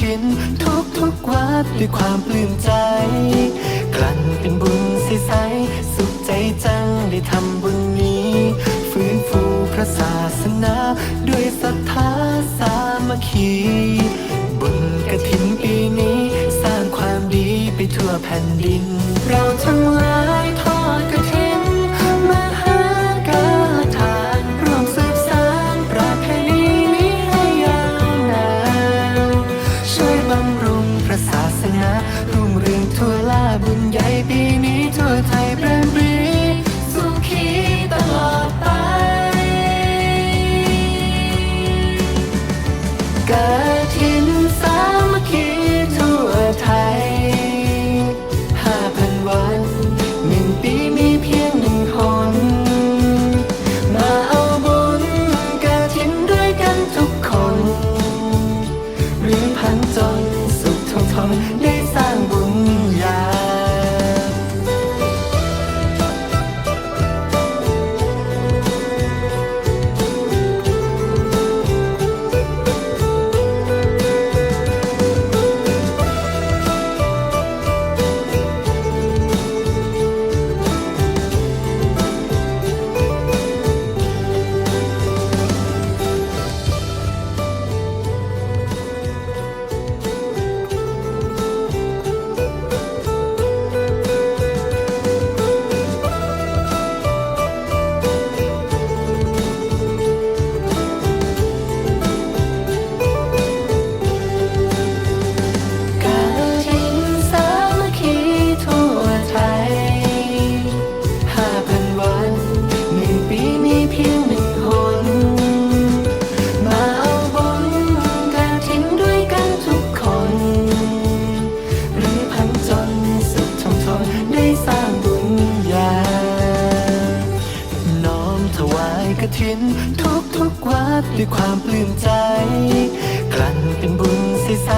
ถิน ทุกทุกวัดด้วยความปลื้มใจ กลั่นเป็นบุญใสๆสุขใจจังได้ทำบุญนี้ ฟื้นฟูพระศาสนา ด้วยศรัทธาสามัคคี บุญกระถินปีนี้ สร้างความดีไปทั่วแผ่นดิน เราทั้ง กาทินสามัคคีทั่วไทยห้าพันวันหนึ่งปีมีเพียงหนึ่งหนมาเอาบุญกาทินด้วยกันทุกคนหรือพันจนสุขทงทนได้ ถินทุกทุกวัดด้วยความปลื้มใจ กลั่นเป็นบุญใส